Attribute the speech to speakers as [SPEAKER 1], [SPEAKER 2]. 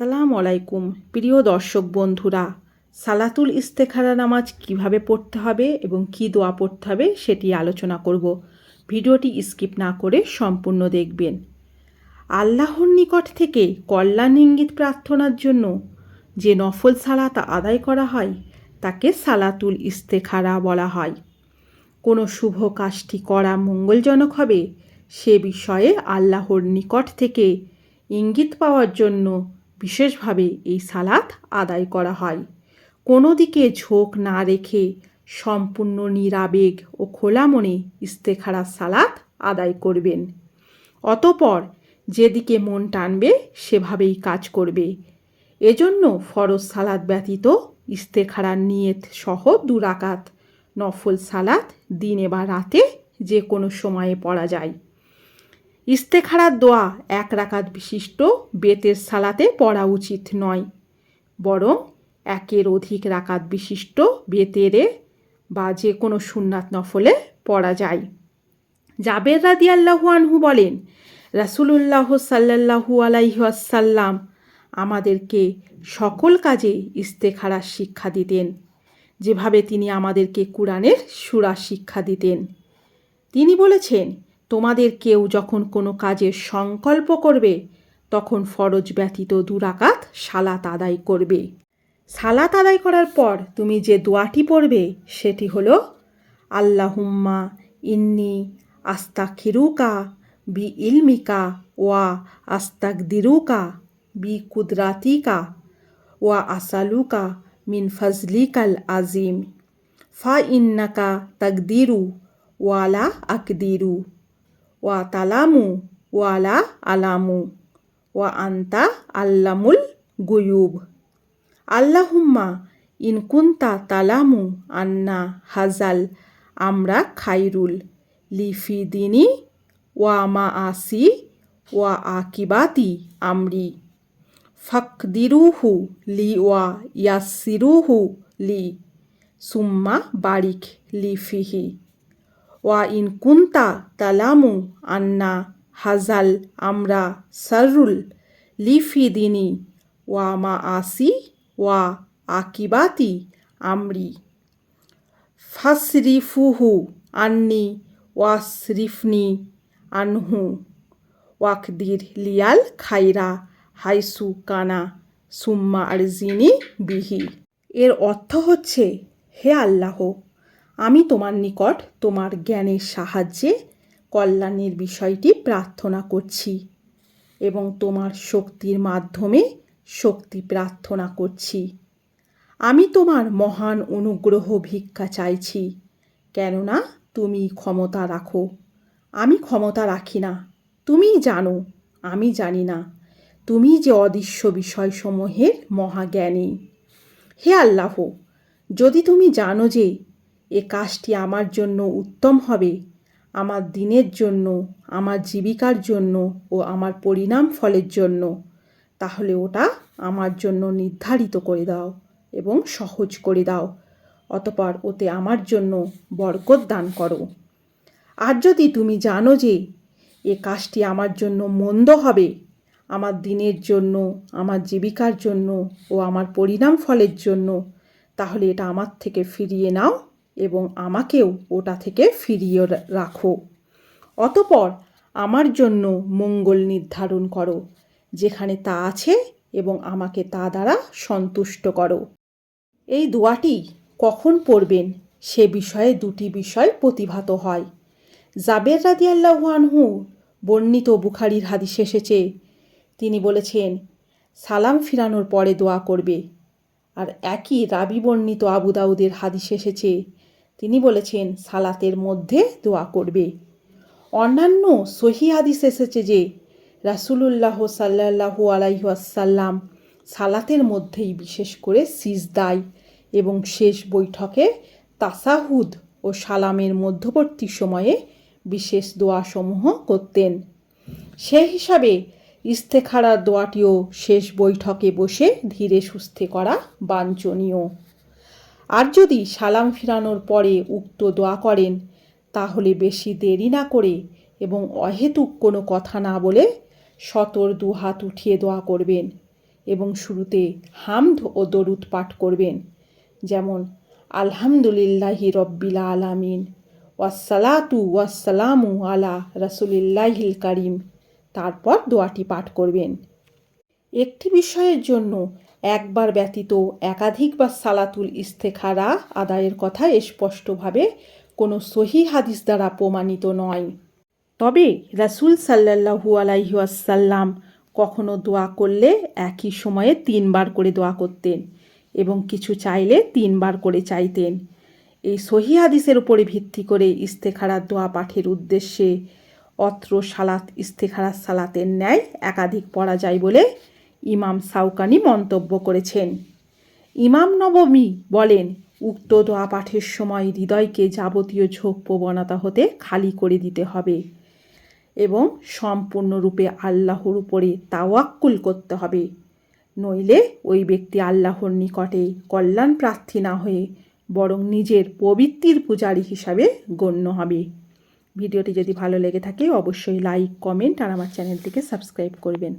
[SPEAKER 1] সালাম আলাইকুম। প্রিয় দর্শক বন্ধুরা, সালাতুল ইস্তেখারা নামাজ কীভাবে পড়তে হবে এবং কি দোয়া পড়তে হবে সেটি আলোচনা করব। ভিডিওটি স্কিপ না করে সম্পূর্ণ দেখবেন। আল্লাহর নিকট থেকে কল্যাণ ইঙ্গিত প্রার্থনার জন্য যে নফল সালাত আদায় করা হয়, তাকে সালাতুল ইস্তেখারা বলা হয়। কোনো শুভ কাজটি করা মঙ্গলজনক হবে, সে বিষয়ে আল্লাহর নিকট থেকে ইঙ্গিত পাওয়ার জন্য বিশেষভাবে এই সালাত আদায় করা হয়। কোনো দিকে ঝোঁক না রেখে সম্পূর্ণ নিরাবেগ ও খোলা মনে ইস্তেখারা সালাত আদায় করবেন। অতপর যেদিকে মন টানবে, সেভাবেই কাজ করবে। এজন্য ফরজ সালাদ ব্যতীত ইস্তেখারার নিয়ত সহ দুরাকাত নফল সালাত দিনে বা রাতে যে কোনো সময়ে পড়া যায়। ইস্তেখারার দোয়া এক রাকাত বিশিষ্ট বেতের সালাতে পড়া উচিত নয়, বরং একের অধিক রাকাত বিশিষ্ট বেতেরে বা যে কোনো সুন্নাত নফলে পড়া যায়। জাবের রাদি আনহু বলেন, রাসুলুল্লাহ সাল্লাহু আলাইহাসাল্লাম আমাদেরকে সকল কাজে ইস্তেখারার শিক্ষা দিতেন, যেভাবে তিনি আমাদেরকে কোরআনের সুরা শিক্ষা দিতেন। তিনি বলেছেন তোমাদের কেউ যখন কোনো কাজের সংকল্প করবে, তখন ফরজ ব্যতীত দুরাকাত সালাত আদায় করবে। সালাত আদায় করার পর তুমি যে দোয়াটি পড়বে, সেটি হলো, আল্লাহুম্মা ইন্নি আস্তাক খিরুকা বি ইলমিকা ওয়া আস্তাক দিরুকা বি কুদরাতিকা ওয়া আসালুকা মিন ফজলিকাল আজিম। ফা ইন্নাকা তাকদিরু ওয়ালা আকদিরু। وتعلموا ولا أعلم وأنت علم الغيوب اللهم إن كنت تعلم أن هذا الأمر خير لي في ديني ومعاشي وعاقبة أمري فاقدروه لي ويسروه لي ثم بارك لي فيه ওয়া ইন কুন্তা তালামু আন্না হাজাল আমরা সারুল লিফি দিনী ওয়া মা আসি ওয়া আকিবাতি আমরি। ফাসরিফুহু আন্নি ওয়াসরিফনি আনহু। ওয়াকদির লিয়াল খাইরা হাইসু কানা সুম্মা আরজিনি বিহি। এর অর্থ হচ্ছে, হে আল্লাহ আমি তোমার নিকট তোমার জ্ঞানের সাহায্যে কল্যাণের বিষয়টি প্রার্থনা করছি এবং তোমার শক্তির মাধ্যমে শক্তি প্রার্থনা করছি। আমি তোমার মহান অনুগ্রহ ভিক্ষা চাইছি, কেননা তুমি ক্ষমতা রাখো। আমি ক্ষমতা রাখি না। তুমি জানো, আমি জানি না। তুমি যে অদৃশ্য বিষয়সমূহের মহাজ্ঞানী। হে আল্লাহ, যদি তুমি জানো যে এ কাজটি আমার জন্য উত্তম হবে। আমার দিনের জন্য, আমার জীবিকার জন্য ও আমার পরিণাম ফলের জন্য। তাহলে ওটা আমার জন্য নির্ধারিত করে দাও এবং সহজ করে দাও। অতপর ওতে আমার জন্য বরকত দান করো। আর যদি তুমি জানো যে এ কাজটি আমার জন্য মন্দ হবে, আমার দিনের জন্য, আমার জীবিকার জন্য ও আমার পরিণাম ফলের জন্য, তাহলে এটা আমার থেকে ফিরিয়ে নাও এবং আমাকেও ওটা থেকে ফিরিয়ে রাখো। অতপর আমার জন্য মঙ্গল নির্ধারণ করো, যেখানে তা আছে এবং আমাকে তা দ্বারা সন্তুষ্ট করো। এই দোয়াটি কখন পড়বেন সে বিষয়ে দুটি বিষয় প্রতিভাত হয়। জাবের রাদি আল্লাহ আনহু বর্ণিত বুখারির হাদিস এসেছে। তিনি বলেছেন, সালাম ফিরানোর পরে দোয়া করবে। আর একই রাবি বর্ণিত আবু দাউদের হাদিস এসেছে তিনি বলেছেন, সালাতের মধ্যে দোয়া করবে। অন্যান্য সহি হাদিস এসেছে যে, রাসুলুল্লাহ সাল্লাহু আলাইহাসাল্লাম সালাতের মধ্যেই বিশেষ করে সিজদাই এবং শেষ বৈঠকে তাসাহুদ ও সালামের মধ্যবর্তী সময়ে বিশেষ দোয়াসমূহ করতেন। সে হিসাবে ইস্তেখারার দোয়াটিও শেষ বৈঠকে বসে ধীরে সুস্থে করা বাঞ্ছনীয়। আর যদি সালাম ফিরানোর পরে উক্ত দোয়া করেন, তাহলে বেশি দেরি না করে এবং অহেতুক কোনো কথা না বলে সতর দুহাত উঠিয়ে দোয়া করবেন এবং শুরুতে হামদ ও দরুদ পাঠ করবেন। যেমন, আলহামদুলিল্লাহি রব্বিল আলামিন ওয়াসালাতু ওয়াসালামু আলা রাসুলিল্লাহিল কারিম। তারপর দোয়াটি পাঠ করবেন। একটি বিষয়ের জন্য একবার ব্যতীত একাধিকবার সালাতুল ইস্তেখারা আদায়ের কথা স্পষ্টভাবে কোনো সহি হাদিস দ্বারা প্রমাণিত নয়। তবে রাসূল সাল্লাল্লাহু আলাইহি ওয়াসাল্লাম কখনো দোয়া করলে একই সময়ে তিনবার করে দোয়া করতেন এবং কিছু চাইলে তিনবার করে চাইতেন। এই সহি হাদিসের উপরে ভিত্তি করে ইস্তেখারার দোয়া পাঠের উদ্দেশ্যে অত্র সালাত ইস্তেখারার সালাতের ন্যায় একাধিক পড়া যায় বলে ইমাম সাউকানি মন্তব্য করেছেন। ইমাম নবমী বলেন, উক্ত দোয়া পাঠের সময় হৃদয়কে যাবতীয় ঝোঁক প্রবণতা হতে খালি করে দিতে হবে এবং সম্পূর্ণরূপে আল্লাহর উপরে তাওয়াক্কুল করতে হবে। নইলে ওই ব্যক্তি আল্লাহর নিকটে কল্যাণ প্রার্থী না হয়ে বরং নিজের পবিত্রির পূজারী হিসাবে গণ্য হবে। ভিডিওটি যদি ভালো লেগে থাকে, অবশ্যই লাইক, কমেন্ট আর আমার চ্যানেলটিকে সাবস্ক্রাইব করবেন।